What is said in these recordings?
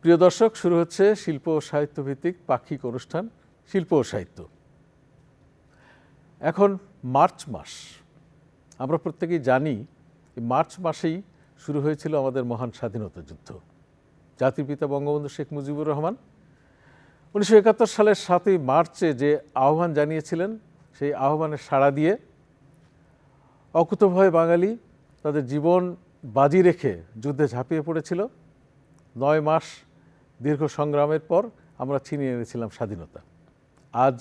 প্রিয় দর্শক, শুরু হচ্ছে শিল্প ও সাহিত্য ভিত্তিক পাক্ষিক অনুষ্ঠান শিল্প ও সাহিত্য। এখন মার্চ মাস। আমরা প্রত্যেকেই জানি মার্চ মাসেই শুরু হয়েছিল আমাদের মহান স্বাধীনতা যুদ্ধ। জাতির পিতা বঙ্গবন্ধু শেখ মুজিবুর রহমান উনিশশো একাত্তর সালের সাতই মার্চে যে আহ্বান জানিয়েছিলেন, সেই আহ্বানে সাড়া দিয়ে অকুতভয় বাঙালি তাদের জীবন বাজি রেখে যুদ্ধে ঝাঁপিয়ে পড়েছিল। নয় মাস দীর্ঘ সংগ্রামের পর আমরা ছিনিয়ে এনেছিলাম স্বাধীনতা। আজ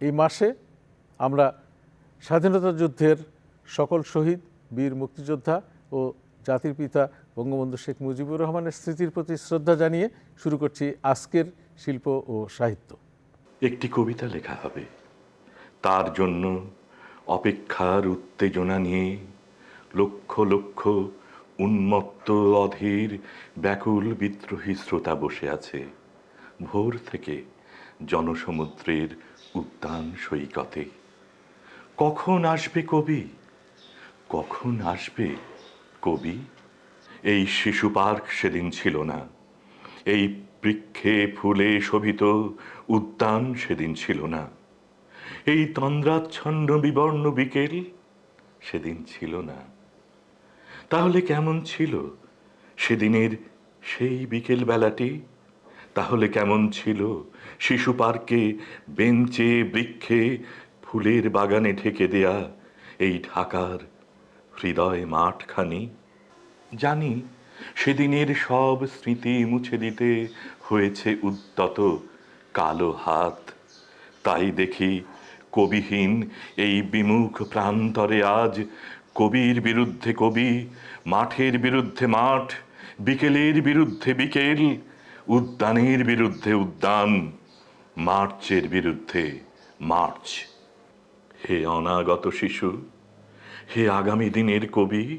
এই মাসে আমরা স্বাধীনতা যুদ্ধের সকল শহীদ, বীর মুক্তিযোদ্ধা ও জাতির পিতা বঙ্গবন্ধু শেখ মুজিবুর রহমানের স্মৃতির প্রতি শ্রদ্ধা জানিয়ে শুরু করছি আজকের শিল্প ও সাহিত্য। একটি কবিতা লেখা হবে। তার জন্য অপেক্ষার উত্তেজনা নিয়ে লক্ষ লক্ষ উন্মত্ত অধীর ব্যাকুল বিদ্রোহী শ্রোতা বসে আছে। ভোর থেকে জনসমুদ্রের উদ্যান সৈকতে। কখন আসবে কবি? কখন আসবে কবি? এই শিশু পার্ক সেদিন ছিল না। এই বৃক্ষে ফুলে শোভিত উদ্যান সেদিন ছিল না। এই তন্দ্রাচ্ছন্ন বিবর্ণ বিকেল সেদিন ছিল না। তাহলে কেমন ছিল সেদিনের সেই বিকেল বেলাটি তাহলে কেমন ছিল শিশু পার্কে বেঞ্চে, বৃক্ষে, ফুলের বাগানে ঢেকে দেয়া এই ঢাকার হৃদয় মাঠখানি? জানি সেদিনের সব স্মৃতি মুছে দিতে হয়েছে উদ্যত কালো হাত। তাই দেখি কবিহীন এই বিমুখ প্রান্তরে আজ কবির বিরুদ্ধে কবি, মাঠের বিরুদ্ধে মাঠ, বিকেলের বিরুদ্ধে বিকেল, উদ্যানের বিরুদ্ধে উদ্যান, মার্চের বিরুদ্ধে মার্চ। হে অনাগত শিশু, হে আগামী দিনের কবি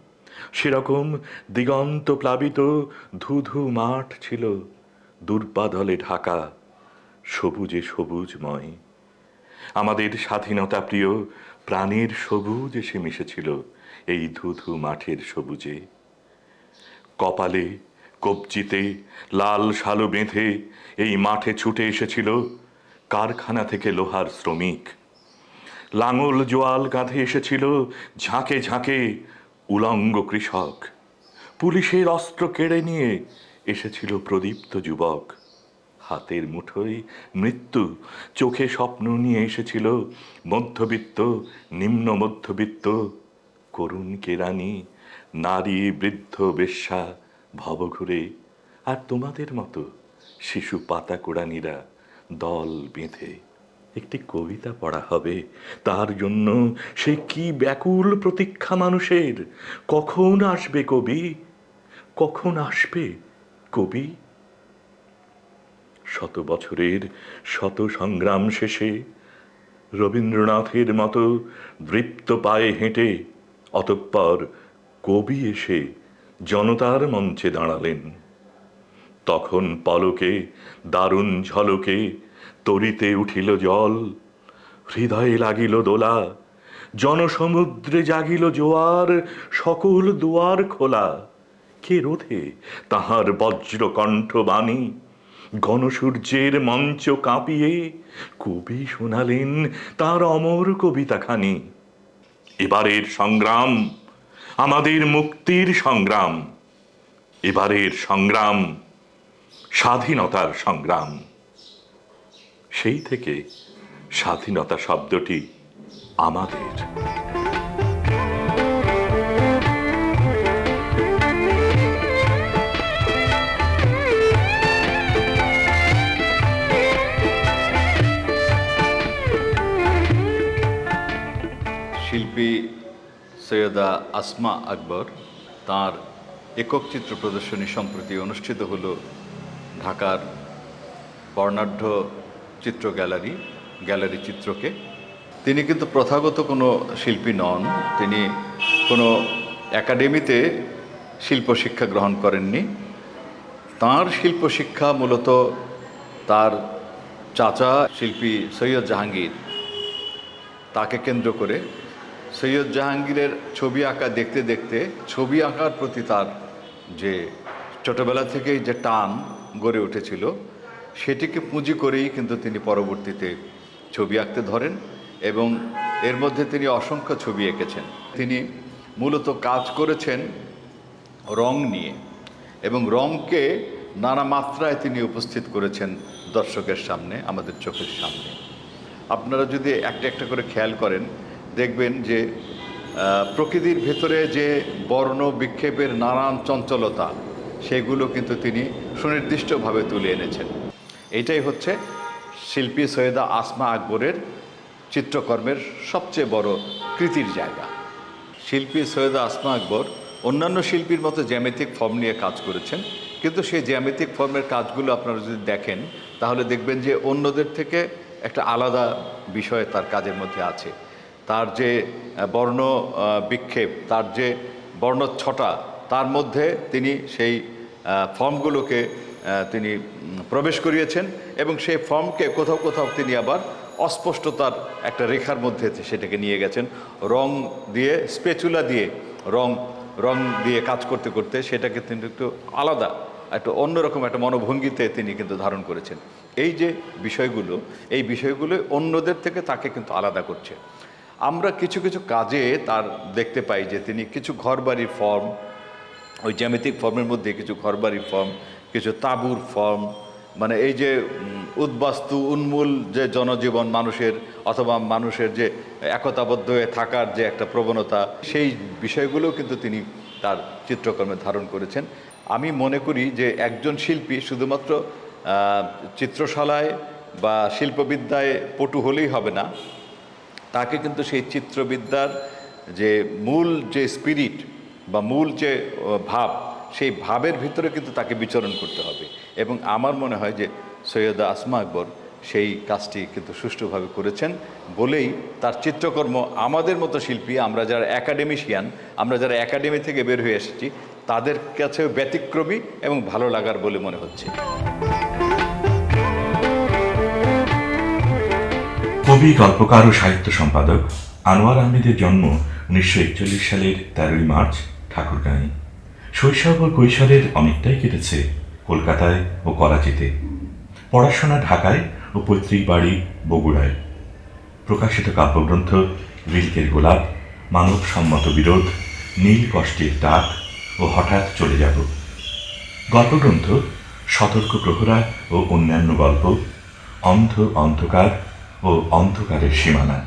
সেরকম দিগন্ত প্লাবিত ধুধু মাঠ ছিল দুর্বাদলে ঢাকা, সবুজে সবুজময়। আমাদের স্বাধীনতা প্রিয় প্রাণের সবুজ এসে মিশেছিল এই ধুধু মাঠের সবুজে। কপালে কবজিতে লাল শালু বেঁধে এই মাঠে ছুটে এসেছিল কারখানা থেকে লোহার শ্রমিক। লাঙল জোয়াল কাঁধে এসেছিল ঝাঁকে ঝাঁকে উলঙ্গ কৃষক। পুলিশের অস্ত্র কেড়ে নিয়ে এসেছিল প্রদীপ্ত যুবক। হাতের মুঠোয় মৃত্যু, চোখে স্বপ্ন নিয়ে এসেছিল মধ্যবিত্ত, নিম্ন মধ্যবিত্ত, করুণ কেরানি নারী বৃদ্ধ বেশ্যা, ভবঘুরে আর তোমাদের মতো শিশু পাতা কোড়ানিরা দল বেঁধে একটি কবিতা পড়া হবে। তার জন্য সে কি ব্যাকুল প্রতীক্ষা মানুষের? কখন আসবে কবি? কখন আসবে কবি? শত বছরের শত সংগ্রাম শেষে রবীন্দ্রনাথের মতো দৃপ্ত পায়ে হেঁটে অতঃপর কবি এসে জনতার মঞ্চে দাঁড়ালেন। তখন পলকে, দারুণ ঝলকে তরিতে উঠিল জল, হৃদয়ে লাগিল দোলা, জনসমুদ্রে জাগিল জোয়ার, সকল দুয়ার খোলা। কে রোধে তাহার বজ্র কণ্ঠ বাণী? গণসূর্যের মঞ্চ কাঁপিয়ে কবি শোনালেন তার অমর কবিতাখানি। এবারের সংগ্রাম, আমাদের মুক্তির সংগ্রাম। এবারের সংগ্রাম, স্বাধীনতার সংগ্রাম। সেই থেকে স্বাধীনতা শব্দটি আমাদের। শিল্পী সৈয়দা আসমা আকবর তার একক চিত্র প্রদর্শনী সম্প্রতি অনুষ্ঠিত হল ঢাকার বর্ণাঢ্য চিত্র গ্যালারি গ্যালারি চিত্রকে। তিনি কিন্তু প্রথাগত কোনো শিল্পী নন। তিনি কোনো একাডেমিতে শিল্প শিক্ষা গ্রহণ করেননি। তার শিল্প শিক্ষা মূলত তার চাচা শিল্পী সৈয়দ জাহাঙ্গীর। তাকে কেন্দ্র করে সৈয়দ জাহাঙ্গীরের ছবি আঁকা দেখতে দেখতে, ছবি আঁকার প্রতি তার যে ছোটোবেলা থেকেই যে টান গড়ে উঠেছিল সেটিকে পুঁজি করেই কিন্তু তিনি পরবর্তীতে ছবি আঁকতে ধরেন এবং এর মধ্যে তিনি অসংখ্য ছবি এঁকেছেন। তিনি মূলত কাজ করেছেন রং নিয়ে এবং রংকে নানা মাত্রায় তিনি উপস্থিত করেছেন দর্শকের সামনে, আমাদের চোখের সামনে। আপনারা যদি একটা একটা করে খেয়াল করেন, দেখবেন যে প্রকৃতির ভেতরে যে বর্ণ বিক্ষেপের নানান চঞ্চলতা, সেগুলো কিন্তু তিনি সুনির্দিষ্টভাবে তুলে এনেছেন। এইটাই হচ্ছে শিল্পী সৈয়দা আসমা আকবরের চিত্রকর্মের সবচেয়ে বড় কৃতির জায়গা। শিল্পী সৈয়দা আসমা আকবর অন্যান্য শিল্পীর মতো জ্যামিতিক ফর্ম নিয়ে কাজ করেছেন, কিন্তু সেই জ্যামিতিক ফর্মের কাজগুলো আপনারা যদি দেখেন, তাহলে দেখবেন যে অন্যদের থেকে একটা আলাদা বিষয় তার কাজের মধ্যে আছে। তার যে বর্ণ বিক্ষেপ, তার যে বর্ণচ্ছটা, তার মধ্যে তিনি সেই ফর্মগুলোকে তিনি প্রবেশ করিয়েছেন এবং সেই ফর্মকে কোথাও কোথাও তিনি আবার অস্পষ্টতার একটা রেখার মধ্যে সেটাকে নিয়ে গেছেন। রং দিয়ে, স্পেচুলা দিয়ে রং রং দিয়ে কাজ করতে করতে সেটাকে তিনি একটু আলাদা, একটু অন্যরকম একটা মনোভঙ্গিতে তিনি কিন্তু ধারণ করেছেন। এই যে বিষয়গুলো, এই বিষয়গুলো অন্যদের থেকে তাকে কিন্তু আলাদা করছে। আমরা কিছু কিছু কাজে তার দেখতে পাই যে তিনি কিছু ঘরবাড়ির ফর্ম, ওই জ্যামিতিক ফর্মের মধ্যে কিছু ঘরবাড়ির ফর্ম কিছু তাঁবুর ফর্ম মানে এই যে উদ্বাস্তু, উন্মূল যে জনজীবন মানুষের অথবা মানুষের যে একতাবদ্ধ হয়ে থাকার যে একটা প্রবণতা, সেই বিষয়গুলো কিন্তু তিনি তার চিত্রকর্মে ধারণ করেছেন। আমি মনে করি যে একজন শিল্পী শুধুমাত্র চিত্রশালায় বা শিল্পবিদ্যায় পটু হলেই হবে না, তাকে কিন্তু সেই চিত্রবিদ্যার যে মূল যে স্পিরিট বা মূল যে ভাব সেই ভাবের ভিতরে কিন্তু তাকে বিচরণ করতে হবে। এবং আমার মনে হয় যে সৈয়দা আসমা আকবর সেই কাজটি কিন্তু সুষ্ঠুভাবে করেছেন বলেই তার চিত্রকর্ম আমাদের মতো শিল্পী, আমরা যারা একাডেমিশিয়ান আমরা যারা একাডেমি থেকে বের হয়ে এসেছি, তাদের কাছেও ব্যতিক্রমী এবং ভালো লাগার বলে মনে হচ্ছে। কবি, গল্পকার ও সাহিত্য সম্পাদক আনোয়ার আহমেদের জন্ম উনিশশো একচল্লিশ সালের তেরোই মার্চ, ঠাকুরগাঁয়ে। শৈশব ও কৈশোরের অনেকটাই কেটেছে কলকাতায় ও করাচিতে। পড়াশোনা ঢাকায় ও পৈতৃক বাড়ি বগুড়ায়। প্রকাশিত কাব্যগ্রন্থ রিলকের গোলাপ মানব সম্মত বিরোধ, নীল কষ্টের ডাক ও হঠাৎ চলে যাব। গল্পগ্রন্থ, সতর্ক প্রহরা ও অন্যান্য গল্প, অন্ধ অন্ধকার ও অন্ধকারের সীমানা।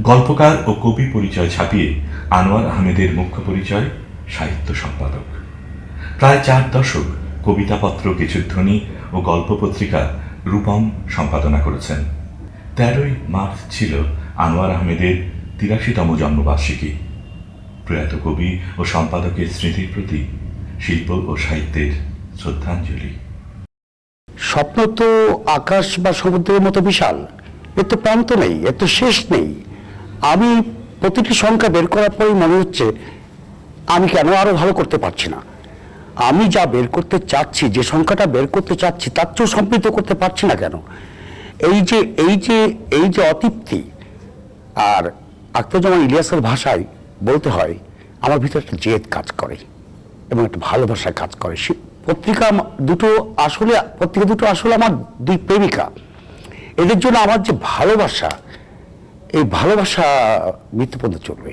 গল্পকার ও কবি পরিচয় ছাপিয়ে আনোয়ার আহমেদের মুখ্য পরিচয় সাহিত্য সম্পাদক। প্রায় চার দশক কবিতাপত্র কিছু ধ্বনি ও গল্প পত্রিকা রূপম সম্পাদনা করেছেন। তেরোই মার্চ ছিল আনোয়ার আহমেদের তিরাশিতম জন্মবার্ষিকী। প্রয়াত কবি ও সম্পাদকের স্মৃতির প্রতি শিল্প ও সাহিত্যের শ্রদ্ধাঞ্জলি। স্বপ্ন তো আকাশ বা সমুদ্রের মতো বিশাল এর তো প্রান্ত নেই এর তো শেষ নেই। আমি প্রতিটি সংখ্যা বের করার পরেই মনে হচ্ছে আমি কেন আরও ভালো করতে পারছি না। আমি যা বের করতে চাচ্ছি, যে সংখ্যাটা বের করতে চাচ্ছি, তার চেয়েও সম্পৃক্ত করতে পারছি না কেন? এই যে এই যে এই যে অতৃপ্তি, আর আক্তারুজ্জামান ইলিয়াসের ভাষায় বলতে হয়, আমার ভিতরে একটা জেদ কাজ করে এবং একটা ভালোবাসায় কাজ করে। সে পত্রিকা দুটো আসলে, পত্রিকা দুটো আসলে আমার দুই প্রেমিকা। এদের জন্য আমার যে ভালোবাসা, এই ভালোবাসা মৃত্যু পর্যন্ত চলবে।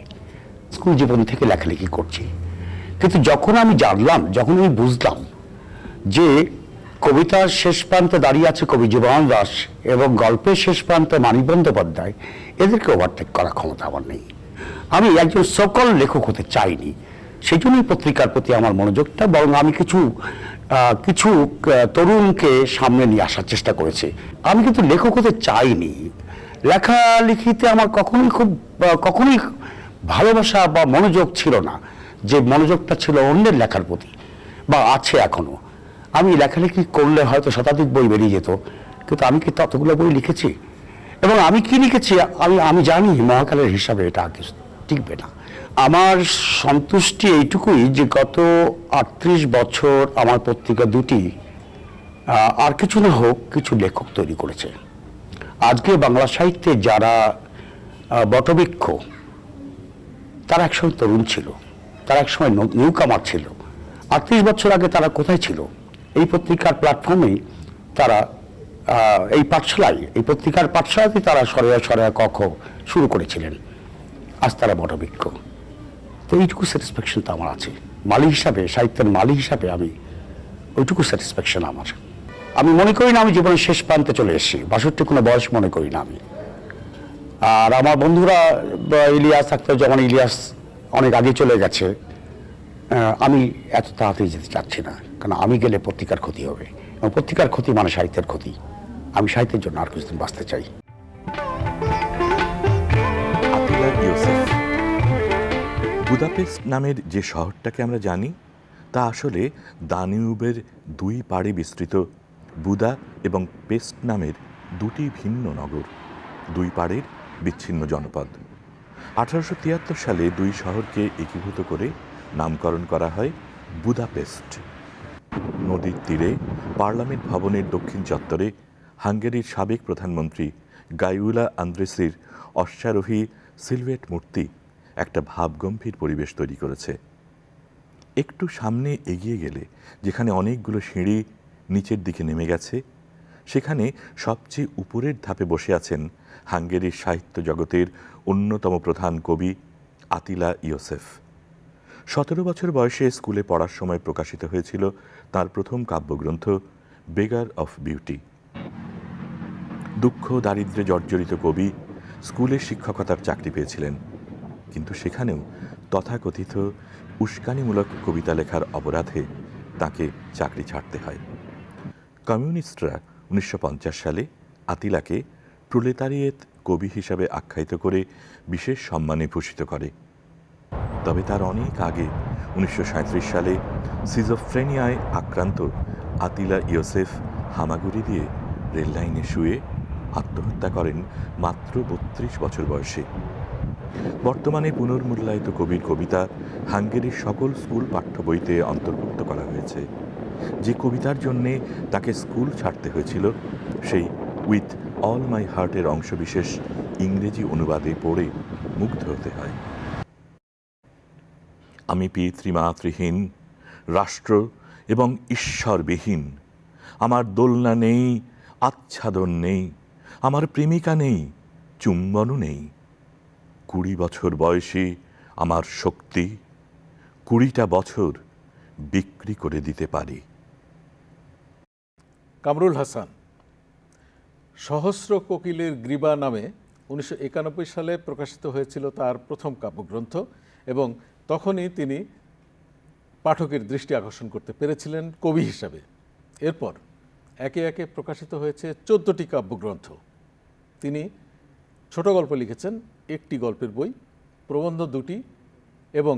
স্কুল জীবন থেকে লেখালেখি করছি। কিন্তু যখন আমি জানলাম, যখন আমি বুঝলাম যে কবিতার শেষ প্রান্তে দাঁড়িয়ে আছে কবি জীবন দাস এবং গল্পের শেষ প্রান্তে মানিক বন্দ্যোপাধ্যায়, এদেরকে ওভারটেক করার ক্ষমতা আমার নেই। আমি একজন সকল লেখক হতে চাইনি। সেই জন্যই পত্রিকার প্রতি আমার মনোযোগটা বরং আমি কিছু কিছু তরুণকে সামনে নিয়ে আসার চেষ্টা করেছি। আমি কিন্তু লেখক হতে চাইনি। লেখালেখিতে আমার কখনোই খুব কখনোই ভালোবাসা বা মনোযোগ ছিল না। যে মনোযোগটা ছিল অন্যের লেখার প্রতি, বা আছে এখনও। আমি লেখালেখি করলে হয়তো শতাধিক বই বেরিয়ে যেত, কিন্তু আমি কি ততগুলো বই লিখেছি? এবং আমি কি লিখেছি? আমি আমি জানি মহাকালের হিসাবে এটা কিছু টিকবে না। আমার সন্তুষ্টি এইটুকুই যে গত আটত্রিশ বছর আমার পত্রিকা দুটি আর কিছু না হোক, কিছু লেখক তৈরি করেছে। আজকে বাংলা সাহিত্যে যারা বটবৃক্ষ, তারা একসময় তরুণ ছিল। তারা একসময় নিউ কামার ছিল। আটত্রিশ বছর আগে তারা কোথায় ছিল? এই পত্রিকার প্ল্যাটফর্মেই তারা এই পাঠশালায়, এই পত্রিকার পাঠশালাতে তারা সরেয়া সরেয়া কখ শুরু করেছিলেন। আজ তারা বটবৃক্ষ। তো এইটুকু স্যাটিসফ্যাকশন তো আমার আছে। মালিক হিসাবে, সাহিত্যের মালিক হিসাবে আমি ওইটুকু স্যাটিসফ্যাকশন আমার। আমি মনে করি না আমি জীবনের শেষ প্রান্তে চলে এসেছি। বাষট্টি কোনো বয়স মনে করি না আমি। আর আমার বন্ধুরা ইলিয়াস আক্তার যেমন ইলিয়াস অনেক আগে চলে গেছে। আমি এত তাড়াতাড়ি যেতে চাচ্ছি না, কারণ আমি গেলে পত্রিকার ক্ষতি হবে। এবং পত্রিকার ক্ষতি মানে সাহিত্যের ক্ষতি। আমি সাহিত্যের জন্য আর কিছুদিন বাঁচতে চাই। বুদাপেস্ট নামের যে শহরটাকে আমরা জানি, তা আসলে দানিউবের দুই পাড়ে বিস্তৃত। বুদা এবং পেস্ট নামের দুটি ভিন্ন নগর, দুই পাড়ের বিচ্ছিন্ন জনপদ। আঠারোশো তিয়াত্তর সালে দুই শহরকে একীভূত করে নামকরণ করা হয় বুদাপেস্ট। নদীর তীরে পার্লামেন্ট ভবনের দক্ষিণ চত্বরে হাঙ্গেরির সাবেক প্রধানমন্ত্রী গাইউলা আন্দ্রেসির অশ্বারোহী সিলভেট মূর্তি একটা ভাবগম্ভীর পরিবেশ তৈরি করেছে। একটু সামনে এগিয়ে গেলে যেখানে অনেকগুলো সিঁড়ি নিচের দিকে নেমে গেছে, সেখানে সবচেয়ে উপরের ধাপে বসে আছেন হাঙ্গেরির সাহিত্য জগতের অন্যতম প্রধান কবি আতিলা ইয়োসেফ। সতেরো বছর বয়সে স্কুলে পড়ার সময় প্রকাশিত হয়েছিল তার প্রথম কাব্যগ্রন্থ, বেগার অফ বিউটি। দুঃখ, দারিদ্র্যে জর্জরিত কবি স্কুলের শিক্ষকতার চাকরি পেয়েছিলেন, কিন্তু সেখানেও তথাকথিত, উস্কানিমূলক কবিতা লেখার অপরাধে তাকে চাকরি ছাড়তে হয়। কমিউনিস্টরা উনিশশো পঞ্চাশ সালে আতিলাকে প্রলেতারিয়েত কবি হিসাবে আখ্যায়িত করে বিশেষ সম্মানে ভূষিত করে। তবে তার অনেক আগে, উনিশশো সাঁইত্রিশ সালে সিজোফ্রেনিয়ায় আক্রান্ত আতিলা ইয়োসেফ হামাগুড়ি দিয়ে রেললাইনে শুয়ে আত্মহত্যা করেন মাত্র বত্রিশ বছর বয়সে। বর্তমানে পুনর্মূল্যায়িত কবির কবিতা হাঙ্গেরির সকল স্কুল পাঠ্য বইতে অন্তর্ভুক্ত করা হয়েছে। যে কবিতার জন্যে তাকে স্কুল ছাড়তে হয়েছিল, সেই উইথ অল মাই হার্টের অংশবিশেষ ইংরেজি অনুবাদে পড়ে মুগ্ধ হতে হয়। আমি পিতৃমাতৃহীন, রাষ্ট্র এবং ঈশ্বরবিহীন। আমার দোলনা নেই, আচ্ছাদন নেই, আমার প্রেমিকা নেই, চুম্বনও নেই। কুড়ি বছর বয়সে আমার শক্তি কুড়িটা বছর বিক্রি করে দিতে পারি। কামরুল হাসান সহস্র কোকিলের গ্রীবা নামে উনিশশো একানব্বই সালে প্রকাশিত হয়েছিল তার প্রথম কাব্যগ্রন্থ এবং তখনই তিনি পাঠকের দৃষ্টি আকর্ষণ করতে পেরেছিলেন কবি হিসাবে। এরপর একে একে প্রকাশিত হয়েছে চোদ্দটি কাব্যগ্রন্থ। তিনি ছোট গল্প লিখেছেন, একটি গল্পের বই, প্রবন্ধ দুটি এবং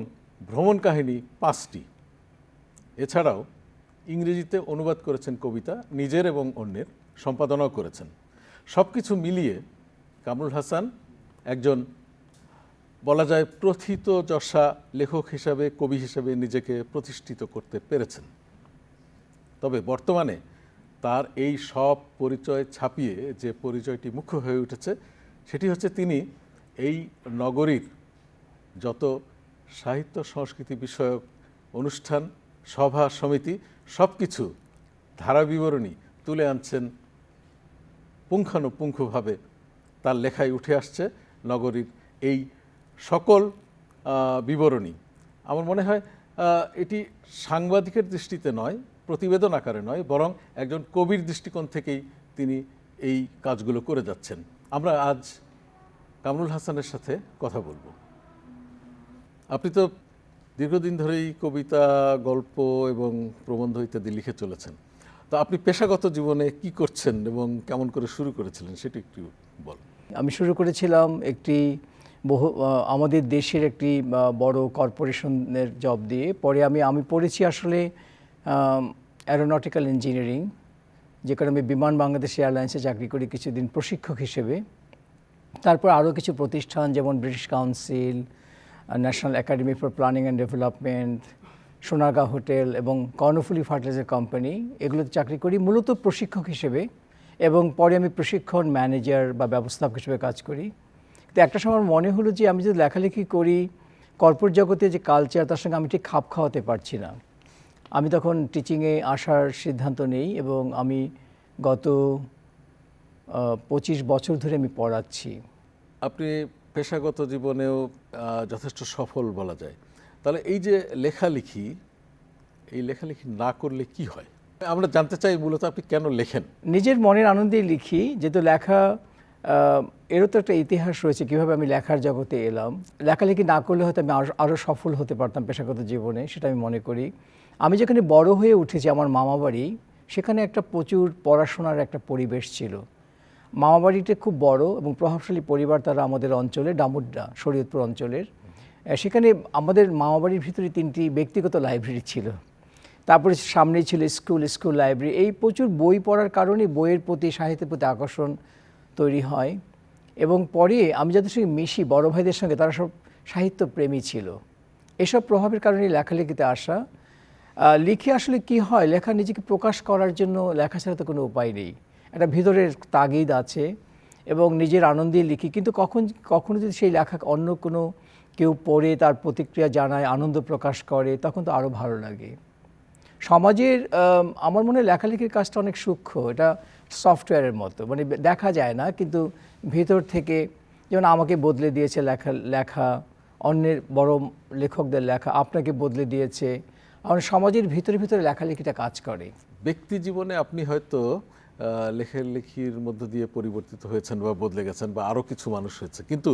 ভ্রমণ কাহিনী পাঁচটি। এছাড়াও ইংরেজিতে অনুবাদ করেছেন কবিতা নিজের এবং অন্যের, সম্পাদনাও করেছেন। সব কিছু মিলিয়ে কামরুল হাসান একজন বলা যায় প্রথিত যশা লেখক হিসাবে, কবি হিসাবে নিজেকে প্রতিষ্ঠিত করতে পেরেছেন। তবে বর্তমানে তার এই সব পরিচয় ছাপিয়ে যে পরিচয়টি মুখ্য হয়ে উঠেছে, সেটি হচ্ছে তিনি এই নগরীর যত সাহিত্য সংস্কৃতি বিষয়ক অনুষ্ঠান, সভা, সমিতি সব কিছু ধারা বিবরণী তুলে আনছেন পুঙ্খানুপুঙ্খভাবে তার লেখায় উঠে আসছে নগরীর এই সকল বিবরণী। আমার মনে হয় এটি সাংবাদিকের দৃষ্টিতে নয়, প্রতিবেদন আকারে নয়, বরং একজন কবির দৃষ্টিকোণ থেকেই তিনি এই কাজগুলো করে যাচ্ছেন। আমরা আজ কামরুল হাসানের সাথে কথা বলব। আপনি তো দীর্ঘদিন ধরেই কবিতা, গল্প এবং প্রবন্ধ ইত্যাদি লিখে চলেছেন। তো আপনি পেশাগত জীবনে কি করছেন এবং কেমন করে শুরু করেছিলেন সেটা একটু বল। আমি শুরু করেছিলাম একটি বহু আমাদের দেশের একটি বড় কর্পোরেশনের জব দিয়ে। পরে আমি আমি পড়েছি আসলে অ্যারোনটিক্যাল ইঞ্জিনিয়ারিং যেখানে আমি বিমান বাংলাদেশ এয়ারলাইন্সে চাকরি করি কিছুদিন প্রশিক্ষক হিসেবে। তারপর আরও কিছু প্রতিষ্ঠান, যেমন British council national academy for planning and development Sonargaon hotel এবং কর্ণফুলি ফার্টিলাইজার কোম্পানি, এগুলোতে চাকরি করি মূলত প্রশিক্ষক হিসেবে এবং পরে আমি প্রশিক্ষণ ম্যানেজার বা ব্যবস্থাপক হিসেবে কাজ করি। তো একটা সময় মনে হলো যে আমি যদি লেখালেখি করি, কর্পোরেট জগতে যে কালচার তার সঙ্গে আমি ঠিক খাপ খাওয়াতে পারছি না। আমি তখন টিচিংয়ে আসার সিদ্ধান্ত নেই এবং আমি গত পঁচিশ বছর ধরে আমি পড়াচ্ছি। আপনি পেশাগত জীবনেও যথেষ্ট সফল বলা যায়। তাহলে এই যে লেখালেখি, এই লেখালেখি না করলে কি হয়? আমরা জানতে চাই মূলত আপনি কেন লেখেন? নিজের মনের আনন্দে লিখি, যেহেতু লেখা এরও তো একটা ইতিহাস রয়েছে কীভাবে আমি লেখার জগতে এলাম। লেখালেখি না করলে হয়তো আমি আরো- আরও সফল হতে পারতাম পেশাগত জীবনে, সেটা আমি মনে করি। আমি যেখানে বড় হয়ে উঠেছি আমার মামা বাড়ি, সেখানে একটা প্রচুর পড়াশোনার একটা পরিবেশ ছিল। মামাবাড়িটা খুব বড় এবং প্রভাবশালী পরিবার তারা আমাদের অঞ্চলে, ডামুড্ডা, শরীয়তপুর অঞ্চলের। সেখানে আমাদের মামাবাড়ির ভিতরে তিনটি ব্যক্তিগত লাইব্রেরি ছিল। তারপরে সামনেই ছিল স্কুল স্কুল লাইব্রেরি। এই প্রচুর বই পড়ার কারণে বইয়ের প্রতি, সাহিত্যের প্রতি আকর্ষণ তৈরি হয় এবং পরে আমি যাদের সঙ্গে মিশি, বড় ভাইদের সঙ্গে, তারা সব সাহিত্যপ্রেমী ছিল। এসব প্রভাবের কারণে লেখালেখিতে আসা। লিখে আসলে কি হয়, লেখা নিজেকে প্রকাশ করার জন্য লেখা ছাড়া তো কোনো উপায় নেই। একটা ভিতরের তাগিদ আছে এবং নিজের আনন্দে লিখি, কিন্তু কখন, কখনো যদি সেই লেখা অন্য কোনো কেউ পড়ে তার প্রতিক্রিয়া জানায়, আনন্দ প্রকাশ করে, তখন তো আরও ভালো লাগে। সমাজের আমার মনে হয় লেখালেখির কাজটা অনেক সূক্ষ্ম, এটা সফটওয়্যারের মতো মানে দেখা যায় না, কিন্তু ভেতর থেকে যেমন আমাকে বদলে দিয়েছে লেখা লেখা, অন্যের বড় লেখকদের লেখা, আপনাকে বদলে দিয়েছে, আমার সমাজের ভিতরে ভিতরে লেখালেখিটা কাজ করে। ব্যক্তি জীবনে আপনি হয়তো লেখালেখির মধ্য দিয়ে পরিবর্তিত হয়েছেন বা বদলে গেছেন বা আরও কিছু মানুষ হয়েছে, কিন্তু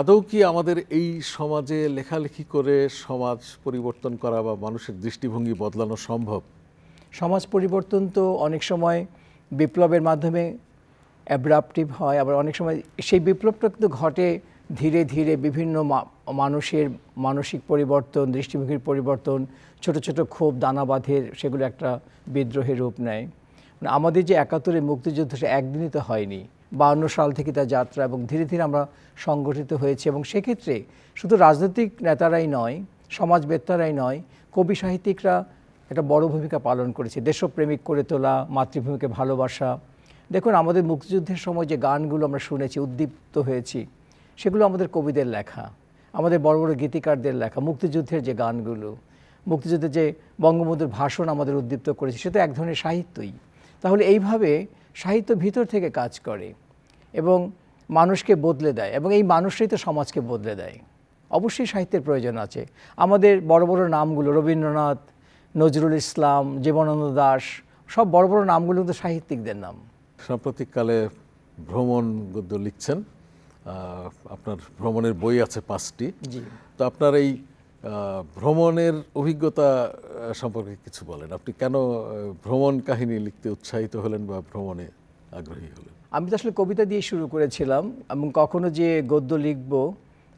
আদৌ কি আমাদের এই সমাজে লেখালেখি করে সমাজ পরিবর্তন করা বা মানুষের দৃষ্টিভঙ্গি বদলানো সম্ভব? সমাজ পরিবর্তন তো অনেক সময় বিপ্লবের মাধ্যমে অ্যাব্রাপটিভ হয়, আবার অনেক সময় সেই বিপ্লবটা কিন্তু ঘটে ধীরে ধীরে বিভিন্ন মানুষের মানসিক পরিবর্তন, দৃষ্টিভঙ্গির পরিবর্তন, ছোট ছোট ক্ষোভ দানাবাঁধের সেগুলো একটা বিদ্রোহের রূপ নেয়। মানে আমাদের যে একাত্তরে মুক্তিযুদ্ধ সে একদিনই তো হয়নি। বাউন্ন সাল থেকে তার যাত্রা এবং ধীরে ধীরে আমরা সংগঠিত হয়েছে এবং সেক্ষেত্রে শুধু রাজনৈতিক নেতারাই নয়, সমাজবেত্তারাই নয়, কবি সাহিত্যিকরা একটা বড় ভূমিকা পালন করেছে। দেশপ্রেমিক করে তোলা, মাতৃভূমিকে ভালোবাসা। দেখুন, আমাদের মুক্তিযুদ্ধের সময় যে গানগুলো আমরা শুনেছি, উদ্দীপ্ত হয়েছি, সেগুলো আমাদের কবিদের লেখা, আমাদের বড় বড় গীতিকারদের লেখা, মুক্তিযুদ্ধের যে গানগুলো, মুক্তিযুদ্ধের যে বঙ্গবন্ধুর ভাষণ আমাদের উদ্দীপ্ত করেছে সেটা এক ধরনের সাহিত্যই। তাহলে এইভাবে সাহিত্য ভিতর থেকে কাজ করে এবং মানুষকে বদলে দেয় এবং এই মানুষটাই তো সমাজকে বদলে দেয়। অবশ্যই সাহিত্যের প্রয়োজন আছে। আমাদের বড় বড় নামগুলো রবীন্দ্রনাথ নজরুল ইসলাম জীবনানন্দ দাস সব বড় বড় নামগুলো কিন্তু সাহিত্যিকদের নাম। সাম্প্রতিককালে ভ্রমণ গদ্য লিখছেন আপনার ভ্রমণের বই আছে পাঁচটি। জি। তো আপনার এই ভ্রমণের অভিজ্ঞতা সম্পর্কে কিছু বলেন। আপনি কেন ভ্রমণ কাহিনী লিখতে উৎসাহিত হলেন বা ভ্রমণে আগ্রহী হলেন? আমি তো আসলে কবিতা দিয়ে শুরু করেছিলাম, এবং কখনো যে গদ্য লিখব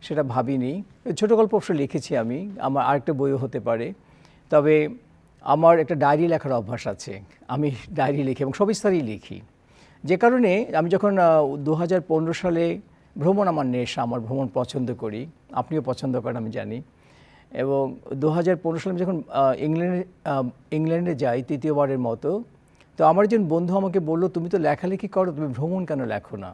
সেটা ভাবিনি। ছোট গল্প অবশ্য লিখেছি আমি, আমার আরেকটা বইও হতে পারে। তবে আমার একটা ডায়েরি লেখার অভ্যাস আছে, আমি ডায়েরি লিখি এবং সবিস্তারেই লিখি। যে কারণে আমি যখন দু হাজার পনেরো সালে ভ্রমণ আমার নেশা, আমার ভ্রমণ পছন্দ করি, আপনিও পছন্দ করেন আমি জানি এবং দু হাজার পনেরো সালে আমি যখন ইংল্যান্ডে ইংল্যান্ডে যাই তৃতীয়বারের মতো, তো আমার একজন বন্ধু আমাকে বলল, তুমি তো লেখালেখি করো, তুমি ভ্রমণ কেন লেখো না?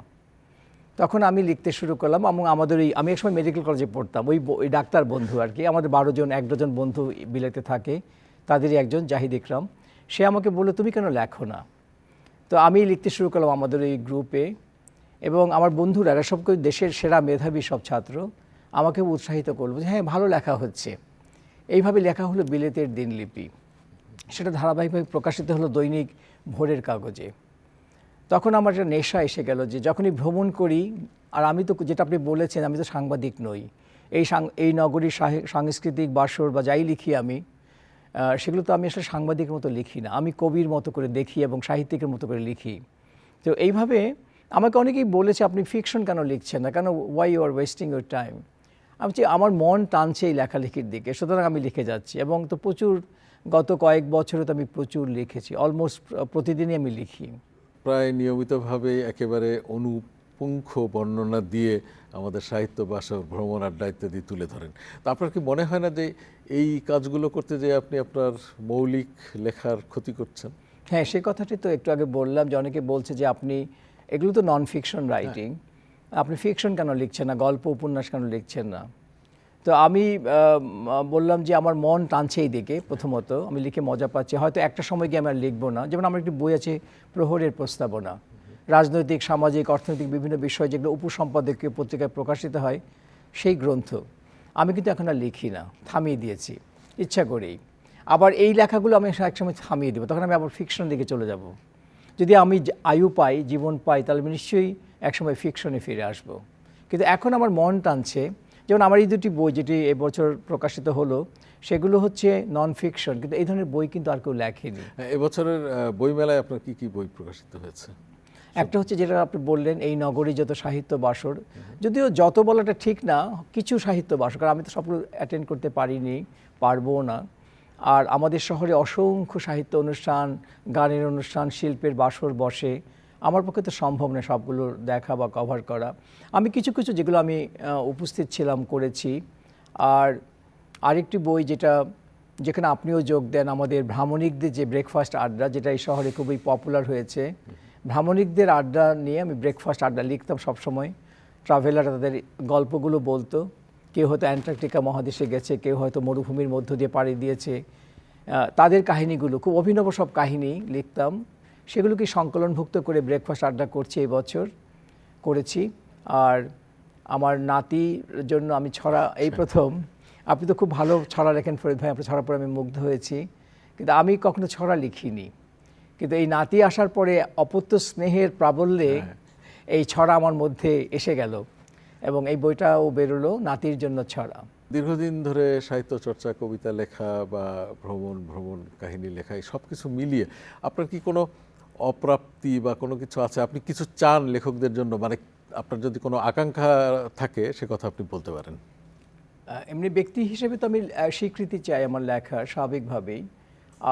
তখন আমি লিখতে শুরু করলাম এবং আমাদের ওই আমি একসময় মেডিকেল কলেজে পড়তাম, ওই ওই ডাক্তার বন্ধু আর কি, আমাদের বারো জন, এক ডজন বন্ধু বিলেতে থাকে, তাদেরই একজন, জাহিদ ইকরাম। সে আমাকে বলল, তুমি কেন লেখো না? তো আমি লিখতে শুরু করলাম আমাদের এই গ্রুপে এবং আমার বন্ধুরা, এরা সব কেউ দেশের সেরা মেধাবী সব ছাত্র। আমাকে উৎসাহিত করল যে হ্যাঁ ভালো লেখা হচ্ছে। এইভাবে লেখা হলো বিলেতের দিনলিপি। সেটা ধারাবাহিকভাবে প্রকাশিত হলো দৈনিক ভোরের কাগজে। তখন আমার একটা নেশা এসে গেল যে যখনই ভ্রমণ করি, আর আমি তো যেটা আপনি বলেছেন, আমি তো সাংবাদিক নই। এই এই নগরীর সাংস্কৃতিক বাসর বা যাই লিখি আমি সেগুলো তো আমি আসলে সাংবাদিকের মতো লিখি না। আমি কবির মতো করে দেখি এবং সাহিত্যিকের মতো করে লিখি। তো এইভাবে আমাকে অনেকেই বলেছে, আপনি ফিকশন কেন লিখছেন না? কেন why you are wasting your time আমি আমার মন টানছে এই লেখালেখির দিকে সুতরাং আমি লিখে যাচ্ছি। এবং তো প্রচুর গত কয়েক বছরে তো আমি প্রচুর লিখেছি অলমোস্ট প্রতিদিনই আমি লিখি। প্রায় নিয়মিতভাবে একেবারে অনুপুঙ্খ বর্ণনা দিয়ে আমাদের সাহিত্য বাসর ভ্রমণ আড্ডা ইত্যাদি তুলে ধরেন। তা আপনার কি মনে হয় না যে এই কাজগুলো করতে যে আপনি আপনার মৌলিক লেখার ক্ষতি করছেন? হ্যাঁ সেই কথাটি তো একটু আগে বললাম যে অনেকে বলছে যে আপনি এগুলো তো নন ফিকশন রাইটিং আপনি ফিকশন কেন লিখছেন না? গল্প, উপন্যাস কেন লিখছেন না? তো আমি বললাম যে আমার মন টানছে এই দিকে প্রথমত। আমি লিখে মজা পাচ্ছি। হয়তো একটা সময় গিয়ে আমি আর লিখব না। যেমন আমার একটি বই আছে প্রহরের প্রস্তাবনা। রাজনৈতিক, সামাজিক, অর্থনৈতিক বিভিন্ন বিষয় যেগুলো উপসম্পাদকীয় পত্রিকায় প্রকাশিত হয়, সেই গ্রন্থ। আমি কিন্তু এখন আর লিখি না। থামিয়ে দিয়েছি। ইচ্ছা করেই। আবার এই লেখাগুলো আমি একসময় থামিয়ে দেবো। তখন আমি আবার ফিকশন দিকে চলে যাব। যদি আমি আয়ু পাই জীবন পাই তাহলে আমি নিশ্চয়ই একসময় ফিকশনে ফিরে আসব। কিন্তু এখন আমার মন টানছে যেমন আমার এই দুটি বই যেটি এবছর প্রকাশিত হলো সেগুলো হচ্ছে নন ফিকশন কিন্তু এই ধরনের বই কিন্তু আর কেউ লেখেনি। হ্যাঁ, এবছরের বইমেলায় আপনার কি কি বই প্রকাশিত হয়েছে? একটা হচ্ছে যেটা আপনি বললেন এই নগরী যত সাহিত্য বাসর। যদিও যত বলাটা ঠিক না কিছু সাহিত্য বাসর কারণ আমি তো সবগুলো অ্যাটেন্ড করতে পারিনি পারব না। আর আমাদের শহরে অসংখ্য সাহিত্য অনুষ্ঠান, গানের অনুষ্ঠান, শিল্পের বাসর বসে। আমার পক্ষে তো সম্ভব নয় সবগুলো দেখা বা কভার করা। আমি কিছু কিছু যেগুলো আমি উপস্থিত ছিলাম, করেছি। আর আরেকটি বই যেটা, যেখানে আপনিও যোগ দেন, আমাদের ভ্রামণিকদের যে ব্রেকফাস্ট আড্ডা, যেটা এই শহরে খুবই পপুলার হয়েছে। ভ্রামণিকদের আড্ডা নিয়ে আমি ব্রেকফাস্ট আড্ডা লিখতাম সবসময়। ট্রাভেলার তাদের গল্পগুলো বলতো। কেউ হয়তো অ্যান্টার্কটিকা মহাদেশে গেছে কেউ হয়তো মরুভূমির মধ্য দিয়ে পাড়ি দিয়েছে। তাদের কাহিনীগুলো খুব অভিনব সব কাহিনী লিখতাম। সেগুলোকে সংকলনভুক্ত করে ব্রেকফাস্ট আড্ডা করছি এই বছর করেছি। আর আমার নাতির জন্য আমি ছড়া এই প্রথম। আপনি তো খুব ভালো ছড়া লেখেন ফরিদ ভাই আপনার ছড়া পড়ে আমি মুগ্ধ হয়েছি। কিন্তু আমি কখনো ছড়া লিখিনি। কিন্তু এই নাতি আসার পরে অপত্য স্নেহের প্রাবল্যে এই ছড়া আমার মধ্যে এসে গেল। এবং এই বইটাও বেরোলো নাতির জন্য ছড়া। দীর্ঘদিন ধরে সাহিত্য চর্চা কবিতা লেখা বা ভ্রমণ ভ্রমণ কাহিনী লেখা এই সব কিছু মিলিয়ে আপনার কি কোনো অপ্রাপ্তি বা কোনো কিছু আছে? আপনি কিছু চান লেখকদের জন্য? মানে আপনার যদি কোনো আকাঙ্ক্ষা থাকে সে কথা আপনি বলতে পারেন। এমনি ব্যক্তি হিসেবে তো আমি স্বীকৃতি চাই আমার লেখা স্বাভাবিকভাবেই।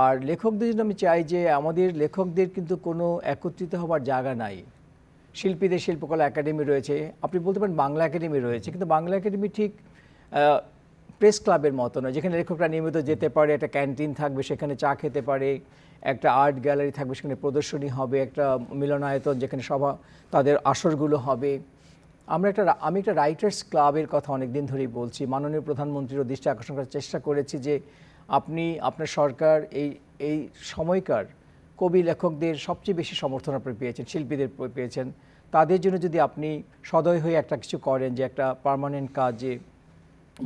আর লেখকদের জন্য আমি চাই যে আমাদের লেখকদের কিন্তু কোনো একত্রিত হবার জায়গা নাই। শিল্পীদের শিল্পকলা একাডেমি রয়েছে, আপনি বলতে পারেন বাংলা একাডেমি রয়েছে, কিন্তু বাংলা একাডেমি ঠিক প্রেস ক্লাবের মতো নয়, যেখানে লেখকরা নিয়মিত যেতে পারে, একটা ক্যান্টিন থাকবে, সেখানে চা খেতে পারে, একটা আর্ট গ্যালারি থাকবে, সেখানে প্রদর্শনী হবে, একটা মিলনায়তন যেখানে সভা, তাদের আসরগুলো হবে। আমরা একটা আমি একটা রাইটার্স ক্লাবের কথা অনেক দিন ধরেই বলছি, মাননীয় প্রধানমন্ত্রীরও দৃষ্টি আকর্ষণ করার চেষ্টা করেছি যে, আপনি, আপনার সরকার এই এই সময়কার কবি, লেখকদের সবচেয়ে বেশি সমর্থন আপনি পেয়েছেন, শিল্পীদের পেয়েছেন। তাদের জন্য যদি আপনি সদয় হয়ে একটা কিছু করেন, যে একটা পার্মানেন্ট কাজে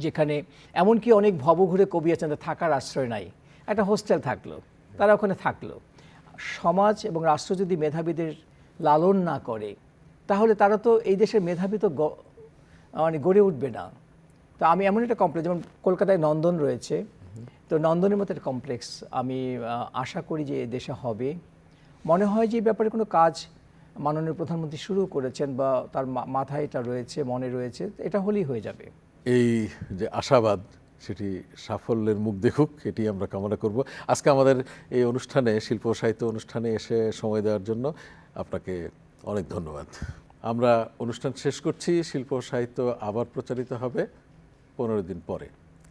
যেখানে এমনকি অনেক ভবঘুরে কবি আছেন থাকার আশ্রয় নাই। একটা হোস্টেল থাকল, তারা ওখানে থাকল। সমাজ এবং রাষ্ট্র যদি মেধাবীদের লালন না করে, তাহলে তারা তো এই দেশের মেধাবী তো মানে গড়ে উঠবে না। তো আমি এমন একটা কমপ্লেক্স যেমন কলকাতায় নন্দন রয়েছে তো নন্দনের মতো কমপ্লেক্স আমি আশা করি যে দেশে হবে। মনে হয় যে ব্যাপারে কোনো কাজ মাননীয় প্রধানমন্ত্রী শুরু করেছেন বা তার মাথায় এটা রয়েছে, মনে রয়েছে, এটা হলেই হয়ে যাবে। এই যে আশাবাদ, সেটি সাফল্যের মুখ দেখুক, এটি আমরা কামনা করব। আজকে আমাদের এই অনুষ্ঠানে, শিল্প সাহিত্য অনুষ্ঠানে এসে সময় দেওয়ার জন্য আপনাকে অনেক ধন্যবাদ। আমরা অনুষ্ঠান শেষ করছি, শিল্প সাহিত্য আবার প্রচারিত হবে পনেরো দিন পরে।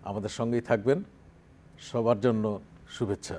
আমাদের সঙ্গেই থাকবেন সবার জন্য শুভেচ্ছা।